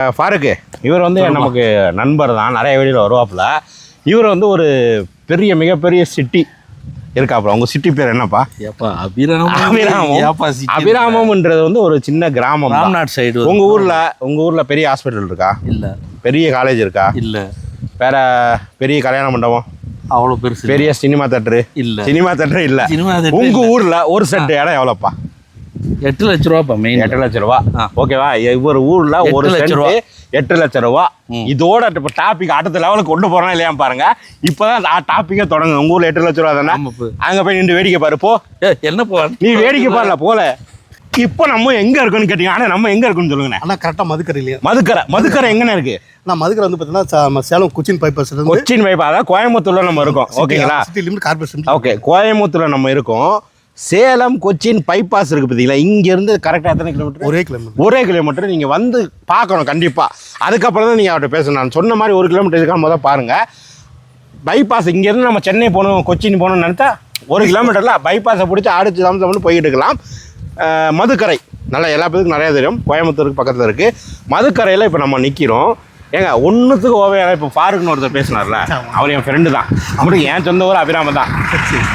ஃபாருக்கு இவர் வந்து நமக்கு நண்பர் தான் நிறைய வெளியில் வருவாப்புல. இவர் வந்து ஒரு பெரிய மிகப்பெரிய சிட்டி இருக்காப்புல. உங்க சிட்டி பேர் என்னப்பா? ஏப்பா அபிராமம். அபிராமம். ஏப்பா சிட்டி அபிராமம்ன்றது வந்து ஒரு சின்ன கிராமம். ராம்நாட் சைடு உங்க ஊர்ல உங்க ஊர்ல பெரிய ஹாஸ்பிட்டல் இருக்கா? இல்ல. பெரிய காலேஜ் இருக்கா? இல்ல. வேற பெரிய கல்யாண மண்டபம்? அவ்வளவு பெருசு. பெரிய சினிமா தேட்டரு இல்ல. சினிமா தேட்டர் இல்ல. சினிமா theatre உங்க இல்ல. ஊர்ல ஒரு செட் இடம் எவ்வளோப்பா? எட்டு லட்ச ரூபாப்பா மெயின் எட்டு லட்ச ரூபா. ஓகேவா? இவர் ஊர்ல ஒரு லட்ச சென்ட் ரூபா. எட்டு லட்ச ரூபா. இதோட இப்போ டாபிக் அடுத்த லெவலுக்கு கொண்டு போறோம் இல்லையா பாருங்க. இப்பதான் டாபிக்கே தொடங்கும் உங்க ஊர்ல எட்டு லட்ச ரூபா தானே. அங்க போய் நின்று வேடிக்கை பாரு போ. என்ன போ? நீ வேடிக்கை பாருல போல. இப்போ நம்ம எங்க இருக்கோம்னு கேட்டீங்க. ஆனா நம்ம எங்க இருக்குன்னு சொல்லுங்கண்ணே. ஆனால் கரெக்டாக மதுக்கரை இல்லையா? மதுக்கரை. மதுக்கரை எங்கண்ணே இருக்கு? நான் மதுக்கரை வந்து பார்த்தீங்கன்னா சேலம் கொச்சின் இருந்து கொச்சின் வைப்பா அதாவது கோயம்புத்தூர்ல நம்ம இருக்கோம். ஓகேங்களா? சிட்டி லிமிட் கார்பரேஷன் ஓகே கோயம்புத்தூர்ல நம்ம இருக்கோம். சேலம் கொச்சின் பைபாஸ் இருக்கு பார்த்தீங்களா? இங்க இருந்து கரெக்டா எத்தனை கிலோமீட்டர் ஒரே கிலோமீட்டர் ஒரே கிலோமீட்டர் நீங்கள் வந்து பார்க்கணும் கண்டிப்பாக அதுக்கப்புறம் தான் நீங்கள் அவர்கிட்ட பேசணும். நான் சொன்ன மாதிரி ஒரு கிலோமீட்டர் இருக்கான்னு முதல் பாருங்கள் பைபாஸ் இங்கேருந்து நம்ம சென்னை போகணும் கொச்சின் போகணும்னு நினச்சா ஒரு கிலோமீட்டரில் பைபாஸை பிடிச்சி அடிச்சு தான் வந்து போயிட்டு இருக்கலாம். மதுக்கரை. நல்லா எல்லா பேருக்கும் நிறையா தெரியும். கோயம்புத்தூருக்கு பக்கத்தில் இருக்குது மதுக்கரையில் இப்போ நம்ம நிற்கிறோம் ஏங்க ஒன்றுத்துக்கு ஓவையான இப்போ ஃபாருக்குன்னு ஒருத்தர் பேசினார்ல. அவர் என் ஃப்ரெண்டு தான். அவருக்கு என் சொந்த ஊர் அபிராமம் தான்.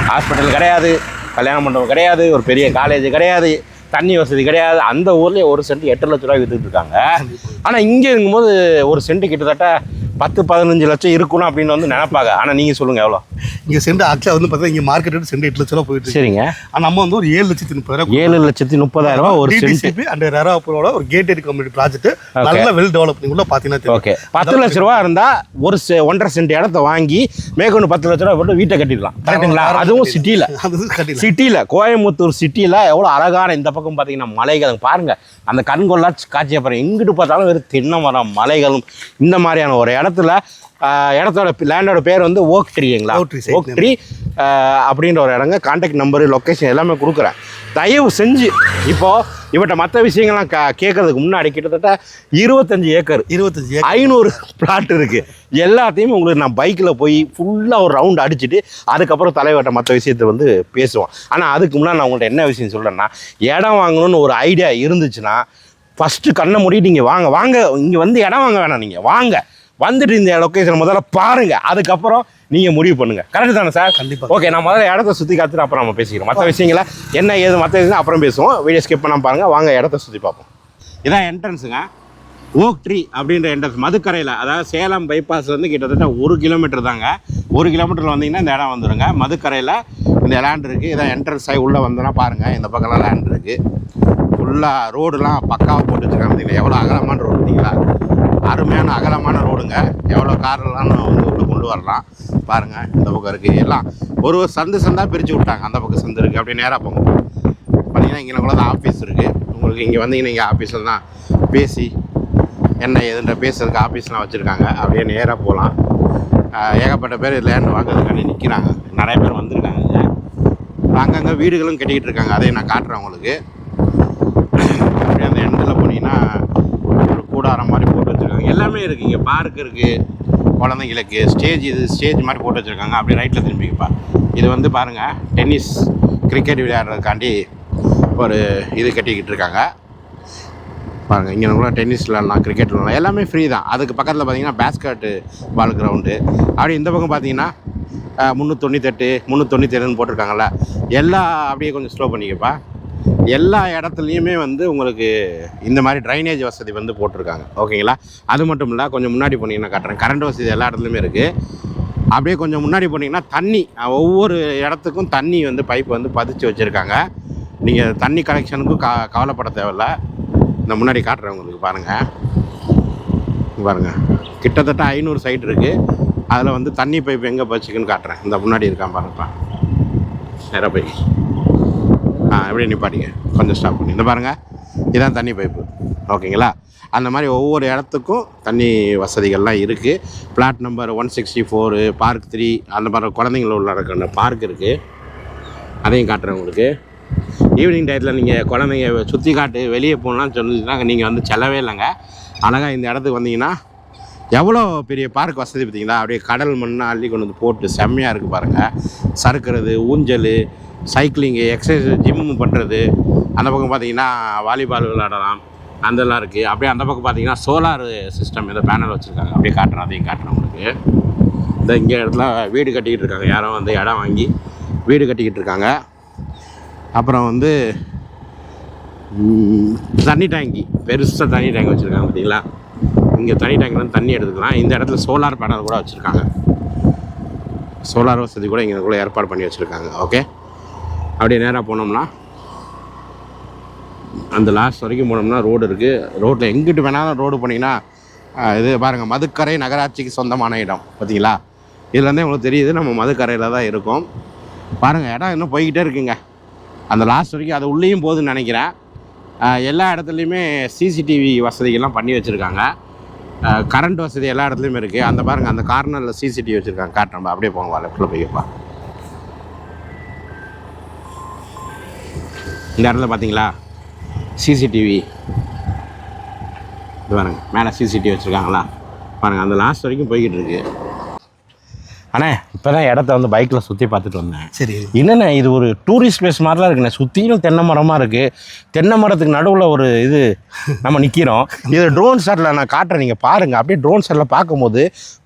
ஹாஸ்பிட்டல் கிடையாது. கல்யாண மண்டபம் கிடையாது ஒரு பெரிய காலேஜ் கிடையாது தண்ணி வசதி கிடையாது. அந்த ஊர்லேயே ஒரு சென்ட் எட்டு லட்ச ரூபாய் விற்றுட்டு இருக்காங்க. ஆனால் இங்கே இருக்கும்போது ஒரு சென்ட் கிட்டத்தட்ட பத்து பதினஞ்சு லட்சம் இருக்கணும் அப்படின்னு வந்து நினைப்பாங்க. ஆனால் நீங்கள் சொல்லுங்கள் எவ்வளோ? இங்கே சென்று ஆக்சுவலாக வந்து பார்த்தீங்கன்னா இங்கே மார்க்கெட் ரேட் சென்று எட்டு லட்ச ரூபா போயிட்டு சரிங்க. ஆனால் நம்ம வந்து ஒரு ஏழு லட்சத்தி முப்பதாயிரம் ஏழு லட்சத்தி முப்பதாயிரம் ரூபாய் ஒரு சென்ட். அண்ட் ரேராப்பூரோட ஒரு கேட்டட் கம்யூனிட்டி ப்ராஜெக்ட் நல்ல வெல் டெவலப்பிங் உள்ள பார்த்தீங்கன்னா. ஓகே பத்து லட்ச ரூபா இருந்தால் ஒரு ஒன்றரை சென்ட் இடத்த வாங்கி மேற்கொண்டு பத்து லட்ச ரூபா போட்டு வீட்டை கட்டிடலாம். கரெக்டுங்களா அதுவும் சிட்டியில். சிட்டியில் கோயம்புத்தூர் சிட்டியில் எவ்வளோ அழகான இந்த பக்கம் பார்த்தீங்கன்னா மலைகள். பாருங்க. அந்த கண்கொள்ளா காட்சியை பாருங்க. எங்கிட்டு பார்த்தாலும் வெறும் தென்னை மரம் மலைகளும் இந்த மாதிரியான ஒரு இடத்துல இடத்தோட லேண்டோட பேர் வந்து ஓக் ட்ரீங்களா ஓக் ட்ரீ அப்படின்ற ஒரு இடங்க. கான்டாக்ட் நம்பரு லொக்கேஷன் எல்லாமே கொடுக்குறேன். தயவு செஞ்சு. இப்போ இவட்ட மற்ற விஷயங்கள்லாம் கா கேட்கறதுக்கு முன்னாடி கிட்டத்தட்ட இருபத்தஞ்சு ஏக்கர். இருபத்தஞ்சு ஐநூறு பிளாட் இருக்கு. எல்லாத்தையும் உங்களுக்கு நான் பைக்கில் போய் ஃபுல்லாக ஒரு ரவுண்ட் அடிச்சுட்டு அதுக்கப்புறம் தலைவர்கிட்ட மற்ற விஷயத்தை வந்து பேசுவோம். ஆனால் அதுக்கு முன்னாடி நான் உங்கள்கிட்ட என்ன விஷயம் சொல்கிறேன்னா இடம் வாங்கணும்னு ஒரு ஐடியா இருந்துச்சுன்னா ஃபஸ்ட்டு கண்ணை மூடிட்டு இங்கே வாங்க வாங்க இங்கே வந்து இடம் வாங்க வேணாம் நீங்கள் வாங்க. வந்துட்டு இந்த லொக்கேஷன் முதல்ல பாருங்க. அதுக்கப்புறம் நீங்கள் முடிவு பண்ணுங்க. கரெக்டு தானே சார் கண்டிப்பா. ஓகே நான் முதல்ல இடத்த சுற்றி காத்துட்டு அப்புறம் நம்ம பேசிக்கிறோம். மற்ற விஷயங்கள என்ன ஏது மற்ற விஷயம் அப்புறம் பேசுவோம். வீடியோ ஸ்கிப் பண்ணாம பாருங்க. வாங்க இடத்த சுற்றி பார்ப்போம். இதான் என்ட்ரன்ஸுங்க ஓக் ட்ரீ அப்படின்ற என்ட்ரன்ஸ் மதுக்கரையில் அதாவது சேலம் ல இருந்து கிட்டத்தட்ட ஒரு கிலோமீட்டர் தாங்க. ஒரு கிலோமீட்டர் வந்தீங்கன்னா இந்த இடம் வந்துருங்க. மதுக்கரையில் இந்த லேண்ட் இருக்குது இதான் என்ட்ரன்ஸ் ஆகி உள்ளே வந்தோன்னா பாருங்கள் இந்த பக்கம்லாம் லேண்ட் இருக்குது ஃபுல்லாக ரோடுலாம் பக்காவாக போட்டு வச்சுருக்காங்க. பார்த்தீங்களா எவ்வளோ அகலமான ரோடு பார்த்தீங்களா அருமையான அகலமான ரோடுங்க. எவ்வளோ கார்லாம் வந்து உள்ள கொண்டு வரலாம். பாருங்கள் இந்த பக்கம் இருக்குது எல்லாம் ஒரு ஒரு சந்து சந்தாக பிரித்து விட்டாங்க. அந்த பக்கம் சந்து இருக்குது அப்படியே நேராக போங்க. பார்த்தீங்கன்னா இங்கே கூட தான் ஆஃபீஸ் இருக்குது உங்களுக்கு இங்கே வந்தீங்கன்னா இங்கே ஆஃபீஸில் தான் பேசி என்ன ஏதுன்ற பேசுறதுக்கு ஆஃபீஸ்லாம் வச்சுருக்காங்க. அப்படியே நேராக போகலாம். ஏகப்பட்ட பேர் லேண்ட் வாங்குறதுக்காண்டி நிற்கிறாங்க நிறைய பேர் வந்திருக்காங்க அங்கங்கே வீடுகளும் கட்டிக்கிட்டு இருக்காங்க. அதையும் நான் காட்டுறேன் உங்களுக்கு. அப்படியே அந்த எண்டில் போனீங்கன்னா ஒரு கூடாரம் மாதிரி போட்டு வச்சுருக்காங்க எல்லாமே இருக்குது இங்கே பார்க் இருக்குது குழந்தைங்களுக்கு ஸ்டேஜ் இது ஸ்டேஜ் மாதிரி போட்டு வச்சுருக்காங்க. அப்படியே ரைட்டில் திரும்பிக்கப்பா இது வந்து பாருங்கள் டென்னிஸ் கிரிக்கெட் விளையாடுறதுக்காண்டி ஒரு இது கட்டிக்கிட்டு இருக்காங்க. பாருங்கள் இங்கே கூட டென்னிஸ் விளாட்லாம் கிரிக்கெட் விளாட்லாம் எல்லாமே ஃப்ரீ தான். அதுக்கு பக்கத்தில் பார்த்தீங்கன்னா பேஸ்கெட்டு பால் கிரவுண்டு அப்படி இந்த பக்கம் பார்த்தீங்கன்னா முந்நூற்றி தொண்ணூத்தெட்டு முந்நூற்றி தொண்ணூற்றி போட்டிருக்காங்கல்ல. எல்லா அப்படியே கொஞ்சம் ஸ்லோ பண்ணிக்கப்பா. எல்லா இடத்துலையுமே வந்து உங்களுக்கு இந்த மாதிரி ட்ரைனேஜ் வசதி வந்து போட்டிருக்காங்க. ஓகேங்களா? அது மட்டும் இல்லை கொஞ்சம் முன்னாடி போனீங்கன்னா காட்டுறேன். கரண்ட் வசதி எல்லா இடத்துலையுமே இருக்குது அப்படியே கொஞ்சம் முன்னாடி போனீங்கன்னா தண்ணி ஒவ்வொரு இடத்துக்கும் தண்ணி வந்து பைப் வந்து பதிச்சு வச்சுருக்காங்க. நீங்கள் தண்ணி கலெக்ஷனுக்கும் கா கவலைப்பட தேவையில்ல. இந்த முன்னாடி காட்டுறேன் உங்களுக்கு பாருங்கள் பாருங்கள் கிட்டத்தட்ட ஐநூறு சைட் இருக்குது அதில் வந்து தண்ணி பைப் எங்கே பச்சுக்குன்னு காட்டுறேன். இந்த முன்னாடி இருக்கான் பாருங்கப்பா நேராக போய். ஆ எப்படியே நிப்பாட்டிங்க. கொஞ்சம் ஸ்டாப் பண்ணி. இந்த பாருங்கள் இதான் தண்ணி பைப்பு. ஓகேங்களா? அந்த மாதிரி ஒவ்வொரு இடத்துக்கும் தண்ணி வசதிகள்லாம் இருக்குது plot number one sixty four park three அந்த மாதிரி குழந்தைங்கள உள்ள பார்க் இருக்குது அதையும் காட்டுறேன் உங்களுக்கு. ஈவினிங் டயத்தில் நீங்கள் குழந்தைங்க சுற்றி காட்டு வெளியே போகணும்னு சொன்னீங்கன்னா நீங்கள் வந்து செல்லவே இல்லைங்க. அழகாக இந்த இடத்துக்கு வந்தீங்கன்னா எவ்வளோ பெரிய பார்க் வசதி பார்த்தீங்களா? அப்படியே கடல் மண்ணை அள்ளி கொண்டு வந்து போட்டு செம்மையாக இருக்குது பாருங்கள் சறுக்கிறது ஊஞ்சல் சைக்கிளிங்கு எக்ஸசைஸ் ஜிம்மு பண்ணுறது அந்த பக்கம் பார்த்தீங்கன்னா வாலிபால் விளையாடலாம். அதெல்லாம் இருக்குது அப்படியே அந்த பக்கம் பார்த்தீங்கன்னா சோலார் சிஸ்டம் ஏதோ பேனல் வச்சுருக்காங்க. அப்படியே காட்டுறேன். அதையும் காட்டுறேன் உங்களுக்கு. இந்த இங்கே இடத்துல வீடு கட்டிக்கிட்டு இருக்காங்க. யாரோ வந்து இடம் வாங்கி வீடு கட்டிக்கிட்டு இருக்காங்க. அப்புறம் வந்து தண்ணி டேங்கி பெருசாக தண்ணி டேங்க் வச்சுருக்காங்க பார்த்தீங்களா இங்கே தண்ணி டேங்க்லேருந்து தண்ணி எடுத்துக்கலாம். இந்த இடத்துல சோலார் பேனல் கூட வச்சுருக்காங்க. சோலார் வசதி கூட இங்கே கூட ஏற்பாடு பண்ணி வச்சுருக்காங்க. ஓகே அப்படியே நேராக போனோம்னா அந்த லாஸ்ட் வரைக்கும் போனோம்னா ரோடு இருக்குது ரோட்டில் எங்கிட்டு வேணாலும் ரோடு போனீங்கன்னா இது பாருங்கள் மதுக்கரை நகராட்சிக்கு சொந்தமான இடம் பார்த்தீங்களா? இதுலேருந்தே உங்களுக்கு தெரியுது நம்ம மதுக்கரையில் தான் இருக்கோம். பாருங்கள் இடம் இன்னும் போய்கிட்டே இருக்குங்க. அந்த லாஸ்ட் வரைக்கும் அது உள்ளேயும் போகுதுன்னு நினைக்கிறேன். எல்லா இடத்துலையுமே சிசிடிவி வசதிகள்லாம் பண்ணி வச்சுருக்காங்க. கரண்ட் வசதி எல்லா இடத்துலையுமே இருக்குது அந்த பாருங்கள் அந்த கார்னரில் சிசிடிவி வச்சுருக்காங்க. காட்டுறோம் அப்படியே போங்க லெஃப்ட்டில் போய்ப்பா இந்த இடத்துல பார்த்தீங்களா? சிசிடிவி இது பாருங்கள் மேலே சிசிடிவி வச்சுருக்காங்களா? பாருங்கள் அந்த லாஸ்ட் வரைக்கும் போய்கிட்டு இருக்குது அண்ணே இப்போ தான் இடத்த வந்து பைக்கில் சுற்றி பார்த்துட்டு வந்தேன். சரி. என்னண்ணே இது ஒரு டூரிஸ்ட் பிளேஸ் மாதிரிலாம் இருக்குண்ணே. சுற்றிலும் தென்னை மரமாக இருக்குது தென்னை மரத்துக்கு நடுவில் ஒரு இது நம்ம நிற்கிறோம் இது ட்ரோன் ஷாட்டில் நான் காட்டுறேன் நீங்கள் பாருங்கள் அப்படியே ட்ரோன் ஷாட்டில் பார்க்கும்போது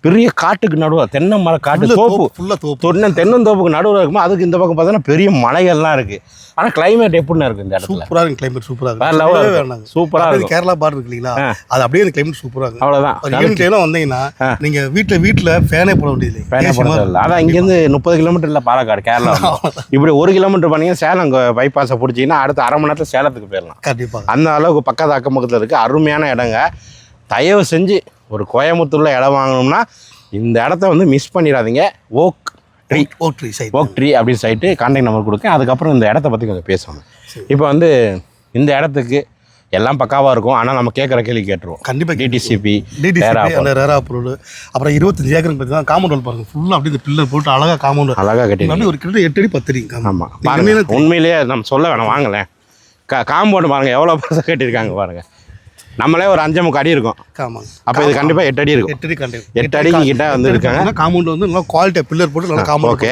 பெரிய காட்டுக்கு நடுவில் தென்னை மரம் காட்டு தோப்பு. ஃபுல்லாக தோப்பு. தொன்ன தென்னந்தோப்புக்கு நடுவில் இருக்குமோ அதுக்கு இந்த பக்கம் பார்த்தீங்கன்னா பெரிய மலைகள்லாம் இருக்குது ஆனால் climate எப்படிண்ணே இருக்குது இந்த இடத்துல? சூப்பரா இருக்கு கிளைமேட் சூப்பரா வேற இருக்கு level சொல்லவே இருக்கும். வேணாங்க. சூப்பரா அப்படியே இருக்கும். கேரளா பார்டர் இருக்கு இல்லைங்களா? அது அப்படியே கிளைமேட் சூப்பரா இருக்கு. அவ்வளோதான் வந்தீங்கன்னா நீங்க வீட்ல வீட்ல ஃபேனே போட வேண்டியது போட தேவையில்ல அதான் இங்கேருந்து முப்பது கிலோமீட்டர் இல்லை பாலக்காடு கேரளா. இப்படி ஒரு கிலோமீட்டர் பண்ணீங்கன்னா சேலம் பைபாஸை பிடிச்சிங்கன்னா அடுத்த அரை மணி நேரத்தில் சேலத்துக்கு போயிடலாம். கண்டிப்பா. அந்த அளவுக்கு பக்கத்து அக்கம் பக்கத்தில் இருக்குது அருமையான இடங்க. தயவு செஞ்சு ஒரு கோயம்புத்தூரில் இடம் வாங்கணும்னா இந்த இடத்த வந்து மிஸ் பண்ணிடாதீங்க. Oak tree oak tree side oak tree அப்படின்னு சொல்லிட்டு கான்டாக்ட் நம்பர் கொடுக்கேன் அதுக்கப்புறம் இந்த இடத்த பற்றி கொஞ்சம் பேசணும். இப்போ வந்து இந்த இடத்துக்கு எல்லாம் பக்காவாக இருக்கும். ஆனால் நம்ம கேட்குற கேள்வி கேட்டுருவோம். கண்டிப்பா டிடிசிபி டிடிசிபி அந்த ரேரா பொருள் அப்புறம் இருபத்தஞ்சு ஏக்கருக்கு பார்த்தீங்கன்னா காம்பவுண்ட் வால் பாருங்க. ஃபுல்லாக அப்படியே இந்த பில்லர் போட்டு அழகா காம்பவுண்ட் அழகாக கட்டி ஒரு கிட்ட எட்டு அடி பத்து. ஆமாம் உண்மையிலேயே நம்ம சொல்ல வேணாம் வாங்கலேன் கா காம்பவுண்ட் பாருங்க எவ்வளோ பெருசாக கட்டியிருக்காங்க பாருங்க. நம்மளே ஒரு அஞ்சு முக்கு அடி இருக்கும். ஆமாங்க. அப்போ இது கண்டிப்பாக எட்டு அடி இருக்கும். எட்டு அடி கண்டு எட்டு அடிக்கு கிட்ட வந்து இருக்காங்க. காம்பவுண்ட் வந்து நல்லா குவாலிட்டியாக பில்லர் போட்டு நல்லா காம்பவுண்ட் ஓகே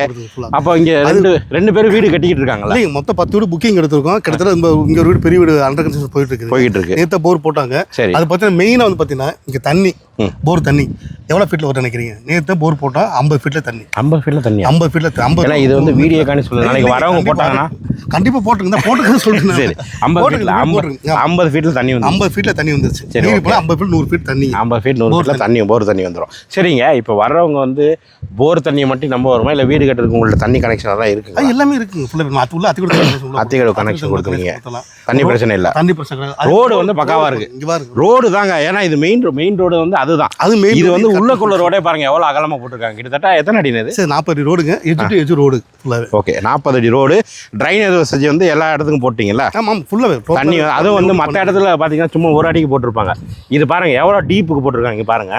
அப்போ இங்கே ரெண்டு ரெண்டு பேரும் வீடு கட்டிக்கிட்டு இருக்காங்களா? இல்லைங்க மொத்தம் பத்து வீடு புக்கிங் எடுத்திருக்கோம். கிட்டத்தட்ட இங்க ஒரு வீடு பெரிய வீடு அண்டர் கன்ஸ்ட்ரக்ஷன் போயிட்டு இருக்குது. போய்கிட்டு இருக்கு. நேற்று போர் போட்டாங்க. சரி. அது பார்த்தீங்கன்னா மெயினாக வந்து பார்த்தீங்கன்னா இங்கே தண்ணி. போர் தண்ணி. எவ்வளோ ஃபீட்டில் வரும் நினைக்கிறீங்க? நேற்று போர் போட்டால் ஐம்பது ஃபீட்டில் தண்ணி. ஐம்பது ஃபீட்டில் தண்ணியா? ஐம்பது ஃபீட்டில் ஐம்பது இது வந்து வீடியோ காணி சொல்லுங்க நாளைக்கு வரவங்க போட்டாங்கன்னா கண்டிப்பாக போட்டுருங்க போட்டுருங்க சொல்லுங்க சரி ஐம்பது ஃபீட்டில் ஐம்பது ஐம்பது ஃபீட்டில் தண்ணி வந்து ஐம்பது ஃபீட்டில் தண்ணி வந்துருச்சு. சரி. போல ஐம்பது ஃபீட் நூறு ஃபீட் தண்ணி. ஐம்பது ஃபீட் நூறு ஃபீட்டில் தண்ணி. போர் தண்ணி வந்துடும் சரிங்க இப்போ வர்றவங்க வந்து போர் தண்ணியை மட்டும் நம்ப வருமா? இல்லை வீடு கட்டுறதுக்கு உங்கள்ட்ட தண்ணி கனெக்ஷன் தான் இருக்குங்க அது எல்லாமே இருக்குங்க. ஃபுல்லாக அத்து உள்ள அத்திக்கூட அத்திக்கடவு connection கொடுத்துருக்கீங்க. தண்ணி பிரச்சனை இல்லை. தண்ணி பிரச்சனை. ரோடு வந்து பக்காவா இருக்கு. இங்க பாருங்க. ரோடு தாங்க ஏன்னா இது மெயின் மெயின் ரோடு வந்து அதுதான். அது மெயின் இது வந்து உள்ளக்குள்ள ரோடே பாருங்க எவ்வளோ அகலமாக போட்டிருக்காங்க. கிட்டத்தட்ட எத்தனை அடினது இது? சரி நாற்பது அடி ரோடுங்க எஜ் டு எஜ் ரோடு ஃபுல்லாகவே ஓகே நாற்பது அடி ரோடு ட்ரைனேஜ் வசதி வந்து எல்லா இடத்துக்கும் போட்டிங்கல்ல ஆமாம் ஃபுல்லாகவே தண்ணி அதுவும் வந்து மற்ற இடத்துல பார்த்தீங்கன்னா சும்மா ஒரு அடிக்கு போட்டிருப்பாங்க. இது பாருங்க எவ்வளோ டீப்புக்கு போட்டிருக்காங்க இங்க பாருங்க.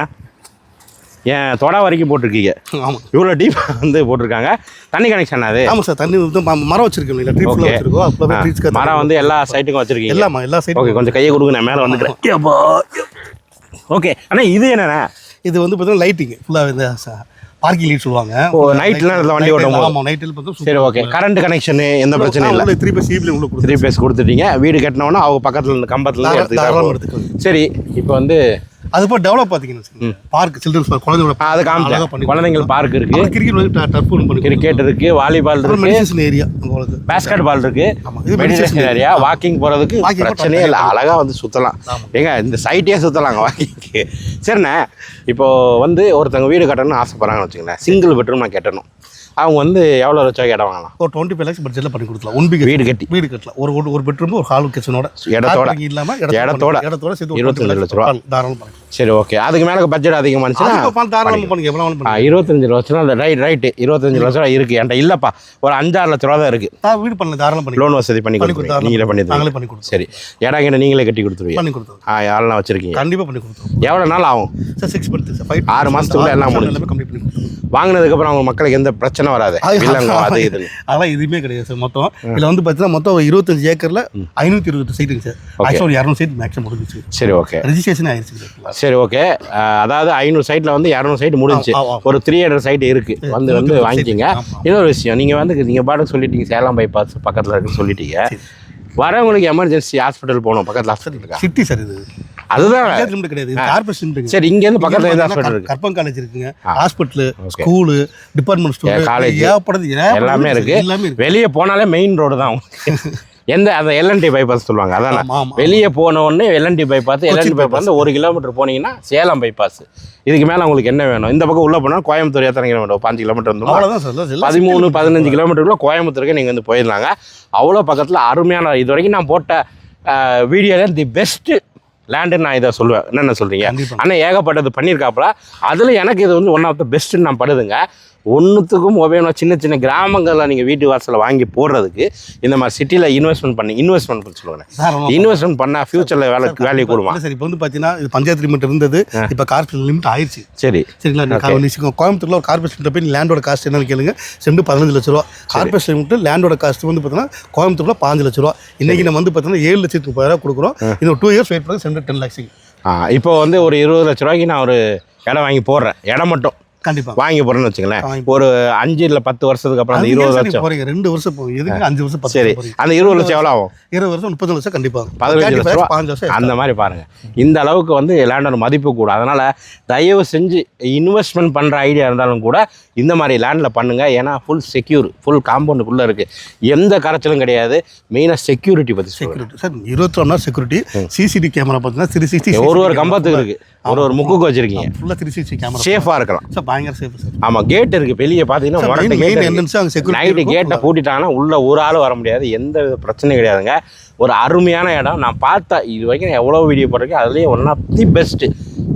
ஏன் தொட வரைக்கும் போட்டிருக்கீங்க. ஆமாம் இவ்வளோ டீப் வந்து போட்டிருக்காங்க. தண்ணி கனெக்ஷன் அது? ஆமாம் சார் தண்ணி வந்து மரம் வச்சிருக்கோம் இல்லைங்களா ட்ரீ ஃபுல்லாக Okay. வச்சிருக்கோம். அப்போ மரம் வந்து எல்லா சைட்டுக்கும் வச்சிருக்கீங்க. எல்லாமா எல்லா ஓகே சைடும் கொஞ்சம் கையை கொடுங்க நான் மேலே வந்துக்கிறேன். ஓகே அண்ணா இது என்னண்ணா? இது வந்து பார்த்தீங்கன்னா லைட்டிங் ஃபுல்லாக இந்த பார்க்கிங் லைட் சொல்லுவாங்க. ல இதுல வண்டி ஓட்டும். ஆமாம் நைட்டில் பார்த்தா சரி ஓகே கரண்ட் கனெக்ஷனு எந்த பிரச்சனையும் இல்லை. த்ரீ பை சீப்ல உள்ள கொடுத்து த்ரீ பேஸ் கொடுத்துட்டீங்க. வீடு கட்டினோன்னா அவங்க பக்கத்தில் இருந்து கம்பத்துல எடுத்துக்கலாம். சரி இப்போ வந்து அது போய் டெவலப் பார்த்தீங்கன்னா பார்க் சில்ட்ரன்ஸ் பார்க் குழந்தையோட ஆ, அது பண்ணி குழந்தைங்கள் பார்க் இருக்கு. கிரிக்கெட் டர்ஃப் பண்ணி கிரிக்கெட் இருக்கு வாலிபால் இருக்கு. மெடிசேஷன் ஏரியா உங்களுக்கு பேஸ்கெட் பால் இருக்கு. இது meditation ஏரியா வாக்கிங் போறதுக்கு Walking போக பிரச்சனையே இல்லை. அழகா வந்து ஆமா. ஏங்க இந்த சைட்டே சுத்தலாங்க வாக்கிங்க்கு சரிண்ணே. இப்போ வந்து ஒருத்தவங்க வீடு கட்டணும்னு ஆசைப்படுறாங்கன்னு வச்சுங்களேன் சிங்கிள் பெட்ரூம் நான் கட்டணும். அவங்க வந்து எவ்வளோ லட்சம் இடம் வாங்கலாம்? ஒரு டுவெண்ட்டி ஃபைவ் லேக்ஸ் பட்ஜெட்டில் பண்ணி கொடுக்கலாம். ஒன் வீடு கட்டி. வீடு கட்டலாம். ஒரு ஒரு- பெட்ரூம் ஒரு ஹால் கிச்சனோட இடத்தோட. இல்லாம இடத்தோட. இடத்தோட சேர்த்து இருபத்தஞ்சு 25 லட்ச ரூபா. தாராளம் சரி ஓகே அதுக்கு மேலே பட்ஜெட் அதிகமானுச்சுன்னா அதுக்கு பண்ண- தாராளமா பண்ணுங்க பண்ணுங்க இருபத்தஞ்சு லட்சம் அந்த ரைட் ரைட்டு இருபத்தஞ்சு லட்சம் ரூபா இருக்கு. என்கிட்ட இல்லைப்பா. ஒரு அஞ்சாறு லட்ச ரூபா தான் இருக்கு. தா- வீடு பண்ணல தாராளம் பண்ணி லோன் வசதி பண்ணி பண்ணி கொடுத்துருவீங்க. கொடுத்தா நீங்களே பண்ணி நாங்களே பண்ணி கொடுத்தோம் சரி. இடம் கிட்ட நீங்களே கட்டி கொடுத்துருவீங்க. பண்ணி கொடுத்தோம் ஆ யாரெல்லாம் வச்சிருக்கீங்க? கண்டிப்பா பண்ணி கொடுத்தோம் எவ்வளோ நாள் ஆகும்? Sir six month sir five ஆறு மாசத்துக்குள்ள எல்லாம் முடிஞ்சு. கம்ப்ளீட் பண்ணி கொடுத்தோம் வாங்கினதுக்கு அப்புறம் அவங்க மக்களுக்கு எந்த பிரச்சனை வராது. அது- இதுன்னு. அதெல்லாம் எதுவுமே கிடையாது சார் மொத்தம். இதுல வந்து பார்த்தீங்கன்னா மொத்தம் இருபத்தஞ்சு ஏக்கர்ல ஐநூத்தி இருபது சைட்டுங்க சார். ஆக்சுவலாக ஒரு இரநூறு சைட் மேக்ஸிமம் முடிஞ்சிச்சு சரி ஓகே. ரெஜிஸ்ட்ரேஷன் ஆயிருச்சு சார் ஓகே. அதாவது ஐநூறு சைட்டில் வந்து இரநூறு சைட் ஆ. ஒரு த்ரீ ஹண்ட்ரட் சைட் இருக்கு. வந்து வந்து வாங்கிக்கிங்க. இன்னொரு விஷயம் நீங்கள் வந்து நீங்கள் பாட்டுக்கு சொல்லிட்டீங்க சேலம் பைபாஸ் பக்கத்தில் இருக்குன்னு சொல்லிட்டீங்க. வரவங்களுக்கு எமர்ஜென்சி ஹாஸ்பிட்டல் போகணும் பக்கத்தில் ஹாஸ்பிட்டல் இருக்கா? சிட்டி சார் இது. அதுதான். கிடையாது. கார்பரேஷன் சரி இங்கேருந்து பக்கத்தில் எந்த ஹாஸ்பிட்டல் இருக்கு கற்பம் காலேஜ் இருக்குங்க. Hospital school department store college. ஏகப்பட்டது எல்லாமே இருக்கு. எல்லாமே வெளியே போனாலே மெயின் ரோடு தான். எந்த அந்த எல்என்டி பைபாஸ் சொல்லுவாங்க. அதானே? வெளியே போன உடனே எல்என்டி பைபாஸ் எல்என்டி பைபாஸ் வந்து ஒரு கிலோமீட்டர் போனீங்கன்னா சேலம் பைபாஸ் இதுக்கு மேலே உங்களுக்கு என்ன வேணும்? இந்த பக்கம் உள்ள போனால் கோயம்புத்தூர் எத்தனை கிலோமீட்டர் பாஞ்சு கிலோமீட்டர் எல்லாம் பதிமூணு பதினஞ்சு கிலோமீட்டருக்குள்ள கோயம்புத்தூருக்கு நீங்கள் வந்து போயிருந்தாங்க அவ்வளோ பக்கத்தில் அருமையான இது வரைக்கும் நான் போட்ட வீடியோவில் தி பெஸ்ட்டு லேண்டுன்னு நான் இதை சொல்லுவேன். என்னென்ன சொல்கிறீங்க. ஆனால் ஏகப்பட்டது பண்ணியிருக்காப்புல. அதில் எனக்கு இது வந்து ஒன் ஆஃப் த பெஸ்ட்டுன்னு நான் படுதுங்க. ஒன்றுத்துக்கும் உபயோகம் சின்ன சின்ன கிராமங்களில் நீங்கள் வீட்டு வாசலில் வாங்கி போடுறதுக்கு இந்த மாதிரி சிட்டியில் இன்வெஸ்ட்மெண்ட் பண்ணி இன்வெஸ்ட்மெண்ட் சார் ஆமா. இன்வெஸ்ட்மெண்ட் பண்ணால் ஃப்யூச்சரில் வேலை வேல்யூ கொடுமா? சார் இப்போ வந்து பார்த்தீங்கன்னா இது பஞ்சாயத்து லிமிட் இருந்தது. இப்போ கார்பரேஷன் லிமிட் ஆயிடுச்சு சரி. சரிங்களா? கோயம்புத்தூர்ல ஒரு கார்பரேஷன் போய் லேண்டோட காஸ்ட் என்னன்னு கேளுங்க. செண்டு பதினஞ்சு லட்ச ரூபா. கார்பரேஷன் லிமிட் லேண்டோட காஸ்ட் வந்து பார்த்தீங்கன்னா கோயம்புத்தூர்ல பாஞ்சு லட்ச ரூபா. இன்னைக்கு நம்ம வந்து பார்த்தீங்கன்னா ஏழு லட்சத்து முப்பதாயிரம் கொடுக்குறோம். இன்னும் டூ இயர்ஸ் வெயிட் பண்ணி செண்டு டென் லேக்ஸுக்கு இப்போ வந்து ஒரு இருபது லட்ச ரூபாய்க்கு நான் ஒரு இடம் வாங்கி போடுறேன். இடம் மட்டும். கண்டிப்பா. வாங்கி போடுறேன்னு வச்சுங்களேன் ஒரு அஞ்சு இல்லை பத்து வருஷத்துக்கு அப்புறம் அந்த இருபது லட்சம். ரெண்டு வருஷம் போகும் எதுக்கு அஞ்சு வருஷம் சரி. அந்த இருபது லட்சம் எவ்வளோ ஆகும் இருபது வருஷம் முப்பது வருஷம் கண்டிப்பா. பதினஞ்சு 35, லட்ச ரூபா. பாஞ்சு வருஷம் அந்த மாதிரி பாருங்க. இந்த அளவுக்கு வந்து லேண்டோட மதிப்பு கூட. அதனால தயவு செஞ்சு இன்வெஸ்ட்மெண்ட் பண்ற ஐடியா இருந்தாலும் கூட இந்த மாதிரி லேண்டில் பண்ணுங்க. ஏன்னா ஃபுல் செக்யூர் ஃபுல் காம்பவுண்டுக்குள்ள இருக்கு. எந்த கரைச்சலும் கிடையாது. மெயினாக செக்யூரிட்டி பத்தி சொல்லுங்க செக்யூரிட்டி சார் இருபத்தி ஒன்றா செக்யூரிட்டி சிசிடி கேமரா பார்த்தீங்கன்னா த்ரீ சிக்ஸ்டி ஒரு ஒரு கம்பத்துக்கு இருக்கு. ஒரு ஒரு முக்குக்கு வச்சிருக்கீங்க. ஃபுல்லாக த்ரீ சிக்ஸ்டி கேமரா சேஃபா இருக்கலாம். சார் பயங்கர சேஃப் சார் ஆமா கேட் இருக்கு. வெளியே பார்த்தீங்கன்னா மெயின் கேட் மெயின். என்ட்ரன்ஸ் அங்கே செக்யூரிட்டி நைட்டு கேட்டை பூட்டிட்டாங்கன்னா உள்ள ஒரு ஆள் வர முடியாது. எந்த வித பிரச்சனையும் கிடையாதுங்க. ஒரு அருமையான இடம். நான் பார்த்த இது வரைக்கும் நான் எவ்வளோ வீடியோ போட்டிருக்கேன் அதுலேயே ஒன் ஆஃப் தி பெஸ்ட்டு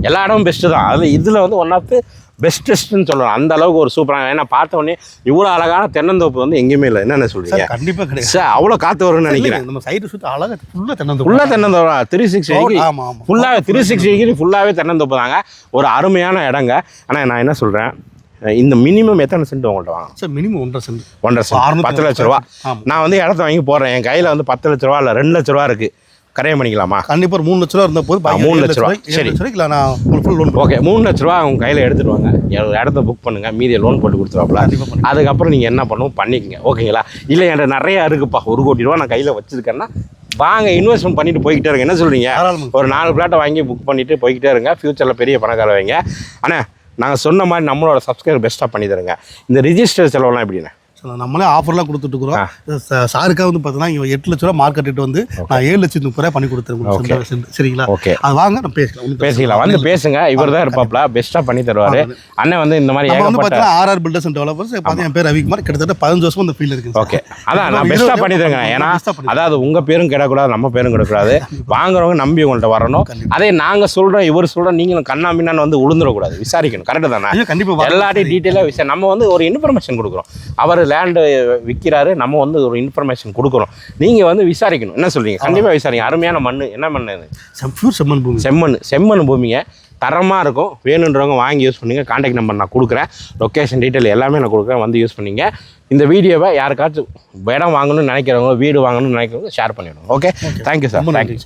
எல்லா இடமும் பெஸ்ட்டு தான். அதில் இதில் வந்து ஒன் ஆஃப் தி பெஸ்டஸ்ட்னு சொல்லலாம். அந்த அளவுக்கு ஒரு சூப்பரான ஏன்னா பார்த்த உடனே இவ்வளோ அழகான தென்னந்தோப்பு வந்து எங்கேயுமே இல்லை. என்னென்ன சொல்றீங்க? சார் கண்டிப்பாக கிடையாது. சார் அவ்வளோ காற்று வரும்னு நினைக்கிறேன். நம்ம சைடு சுற்றி அழகாக ஃபுல்லாக தென்னந்தோப்பு ஃபுல்லாக தென்னந்தோப்பா. த்ரீ சிக்ஸ்டி ஆமா ஆமா. ஃபுல்லாக த்ரீ சிக்ஸ்டி டிகிரி ஃபுல்லாகவே தென்னந்தோப்பு தாங்க. ஒரு அருமையான இடங்க. ஆனால் நான் என்ன சொல்கிறேன் இந்த மினிமம் எத்தனை சென்ட் உங்கள்கிட்ட வாங்க சார் மினிமம் ஒன்றரை சென்ட் ஒன்றரை சென்ட் பத்து லட்ச ரூபா. நான் வந்து இடத்த வாங்கி போடுறேன். என் கையில் வந்து பத்து லட்ச ரூபா இல்லை ரெண்டு லட்ச ரூபா இருக்குது கரையம் பண்ணிக்கலாமா? கண்டிப்பா ஒரு மூணு லட்ச ரூபா இருந்த போது மூணு லட்ச ரூபா. சரி. இல்லை நான் ஃபுல் லோன் ஓகே மூணு லட்ச ரூபா உங்கள் கையில் எடுத்துட்டு வாங்க. என் இடத்த புக் பண்ணுங்க மீதியை லோன் போட்டு கொடுத்துருவாப்ல. அதுக்கப்புறம் நீங்கள் என்ன பண்ணணும் பண்ணிக்கங்க. ஓகேங்களா இல்லை என்கிட்ட நிறைய இருக்குப்பா. ஒரு கோடி ரூபா நான் கையில் வச்சிருக்கேன்னா வாங்க இன்வெஸ்ட்மெண்ட் பண்ணிட்டு போய்கிட்டே இருங்க. என்ன சொல்றீங்க? தாராளமாக ஒரு நாலு பிளாட்டை வாங்கி புக் பண்ணிட்டு போய்கிட்டே இருங்க. ஃப்யூச்சரில் பெரிய பணக்கார வைங்க. அண்ணா நாங்கள் சொன்ன மாதிரி நம்மளோட சப்ஸ்கிரைபர் பெஸ்ட்டாக பண்ணி தருங்க இந்த ரிஜிஸ்டர் செலவெல்லாம் எப்படிண்ணே? நம்மளே ஆஃபர்லாம் கொடுத்துட்டு இருக்கிறோம். ச- சாருக்காக வந்து பார்த்தீங்கன்னா இவன் எட்டு லட்ச ரூபா மார்க்கெட் ரேட் வந்து நான் ஏழு லட்சத்து முப்பது ரூபாய் பண்ணி கொடுத்துருக்கேன் சரிங்களா? ஓகே. அது வாங்க நம்ம பேசலாம் பேசிக்கலாம். வந்து பேசுங்க. இவர் தான் இருப்பாப்ல. பெஸ்ட்டாக பண்ணி தருவார். அண்ணன் வந்து இந்த மாதிரி வந்து பார்த்தீங்கன்னா ஆர்ஆர் பில்டர்ஸ் அண்ட் டெவலப்பர்ஸ் பார்த்தீங்கன்னா என் பேர் ரவிக்குமார். கிட்டத்தட்ட பதினஞ்சு வருஷம் இந்த ஃபீல்டு இருக்கு ஓகே. அதான் நான் பெஸ்ட்டாக பண்ணி தருங்க ஏன்னா அதாவது உங்கள் பேரும் கிடக்கூடாது நம்ம பேரும் கிடக்கூடாது. வாங்குறவங்க நம்பி உங்கள்கிட்ட வரணும். அதே நாங்கள் சொல்கிறோம் இவர் சொல்கிறோம் நீங்களும் கண்ணா மின்னான்னு வந்து உளுந்துடக்கூடாது விசாரிக்கணும். கரெக்டு தானே? கண்டிப்பாக எல்லாத்தையும் டீட்டெயிலாக விஷயம் நம்ம வந்து ஒரு இன்ஃபர்மேஷன் கொடுக்குறோம். அவர் லேண்டு விற்கிறாரு நம்ம வந்து ஒரு இன்ஃபர்மேஷன் கொடுக்குறோம் நீங்கள் வந்து விசாரிக்கணும். என்ன சொல்றீங்க? கண்டிப்பாக விசாரிங்க. அருமையான மண் என்ன மண் பியூர் செம்மன் பூமி. செம்மண் செம்மண் பூமிங்க. தரமாக இருக்கும். வேணுன்றவங்க வாங்கி யூஸ் பண்ணுங்க. காண்டாக்ட் நம்பர் நான் கொடுக்குறேன். லொக்கேஷன் டீட்டெயில் எல்லாமே நான் கொடுக்குறேன். வந்து யூஸ் பண்ணிங்க. இந்த வீடியோவை யாருக்காச்சும் இடம் வாங்கணும்னு நினைக்கிறவங்க வீடு வாங்கணும்னு நினைக்கிறவங்க ஷேர் பண்ணிவிடுங்க ஓகே தேங்க்யூ சார் தேங்க்யூ